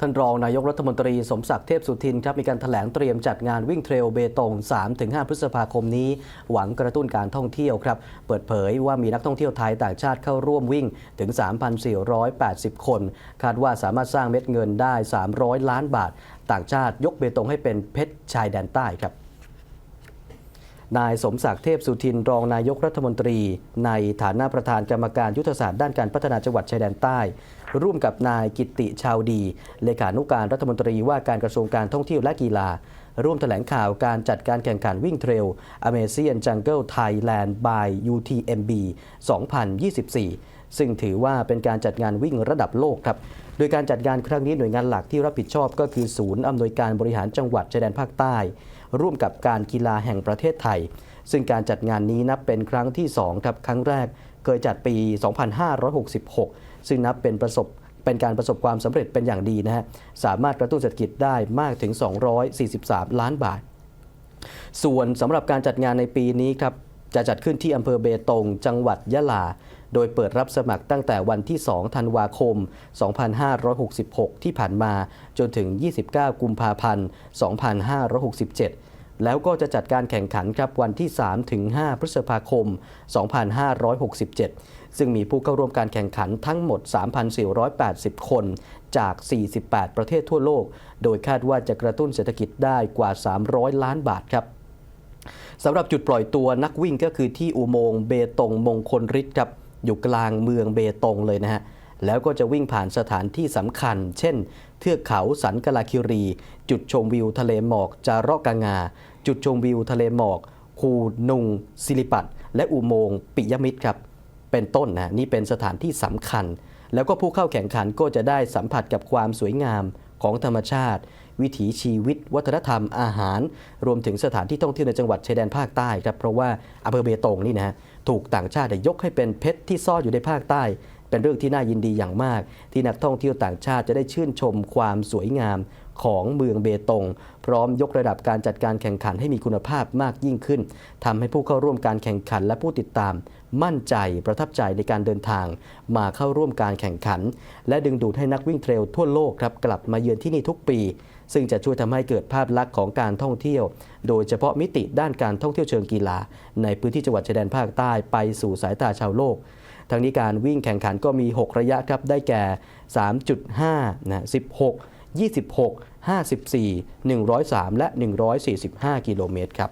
ท่านรองนายกรัฐมนตรีสมศักดิ์เทพสุทินครับมีการถแถลงเตรียมจัดงานวิ่งเทรลเบตง 3-5 พฤษภาคมนี้ หวังกระตุ้นการท่องเที่ยวครับ เปิดเผยว่ามีนักท่องเที่ยวไทยต่างชาติเข้าร่วมวิ่งถึง 3,480 คน คาดว่าสามารถสร้างเม็ดเงินได้ 300 ล้านบาท ต่างชาติยกเบตงให้เป็นเพชรชายแดนใต้ครับ นายสมศักดิ์เทพสุทินรองนายกรัฐมนตรี ในฐานะประธานกรรมการยุทธศาสตร์ด้านการพัฒนาจังหวัดชายแดนใต้ ร่วมกับนายกิติชาวดี เลขานุการรัฐมนตรีว่าการกระทรวงการท่องเที่ยวและกีฬา ร่วมแถลงข่าวการจัดการแข่งขันวิ่งเทรล Amazing Jungle Thailand by UTMB 2024 ซึ่งถือว่าเป็นการจัดงานวิ่งระดับโลกครับโดยการจัดงานครั้งนี้หน่วยงานหลักที่รับผิดชอบก็คือศูนย์อำนวยการบริหารจังหวัดชายแดนภาคใต้ ร่วมกับการกีฬาแห่งประเทศไทย ซึ่งการจัดงานนี้นับเป็นครั้งที่2ครับครั้งแรกเคยจัดปี 2566 ซึ่งนับเป็นประสบเป็นการประสบความสำเร็จเป็นอย่างดีนะฮะสามารถกระตุ้นเศรษฐกิจได้มากถึง 243 ล้านบาท ส่วนสำหรับการจัดงานในปีนี้ครับ จะจัดขึ้นที่อำเภอเบตง จังหวัดยะลา โดยเปิดรับสมัครตั้งแต่วันที่ 2 ธันวาคม 2566 ที่ผ่านมาจนถึง 29 กุมภาพันธ์ 2567 แล้วก็จะจัดการแข่งขันครับวันที่ 3 ถึง 5 พฤษภาคม 2567 ซึ่งมีผู้เข้าร่วมการแข่งขันทั้งหมด 3,480 คนจาก 48 ประเทศทั่วโลก โดยคาดว่าจะกระตุ้นเศรษฐกิจได้กว่า 300 ล้านบาทครับ สำหรับจุดปล่อยตัวนักวิ่งก็คือที่อุโมงค์เบตงมงคลฤทธิ์ครับอยู่กลางเมืองเบตงเลยนะฮะแล้วก็จะวิ่งผ่านสถานที่สำคัญ เช่น เทือกเขาสันกลาคิรี จุดชมวิวทะเลหมอกจาระกางา จุดชมวิวทะเลหมอก คูนุงสิริปัตและอุโมงค์ปิยมิตรครับ เป็นต้นนะนี่เป็นสถานที่สำคัญ แล้วก็ผู้เข้าแข่งขันก็จะได้สัมผัสกับความสวยงามของธรรมชาติ วิถีชีวิต วัฒนธรรมอาหาร รวมถึงสถานที่ท่องเที่ยวในจังหวัดชายแดนภาคใต้ครับเพราะว่าอำเภอเบตงนี่นะฮะถูกต่างชาติยกให้เป็นเพชรที่ซ่อนอยู่ในภาคใต้ เป็นเรื่องที่น่ายินดีอย่างมาก ที่นักท่องเที่ยวต่างชาติจะได้ชื่นชมความสวยงาม ของเมืองเบตง พร้อมยกระดับการจัดการแข่งขันให้มีคุณภาพมากยิ่งขึ้นทำให้ผู้เข้าร่วมการแข่งขันและผู้ติดตาม มั่นใจประทับใจในการเดินทาง มาเข้าร่วมการแข่งขัน และดึงดูดให้นักวิ่งเทรลทั่วโลกครับกลับมาเยือนที่นี่ทุกปี ซึ่งจะช่วยทำให้เกิดภาพลักษณ์ของการท่องเที่ยว โดยเฉพาะมิติด้านการท่องเที่ยวเชิงกีฬา ในพื้นที่จังหวัดชายแดนภาคใต้ไปสู่สายตาชาวโลกทั้งนี้การวิ่งแข่งขันก็มี 6 ระยะครับ ได้แก่ 3.5นะ16 26 54 103 และ 145 กิโลเมตรครับ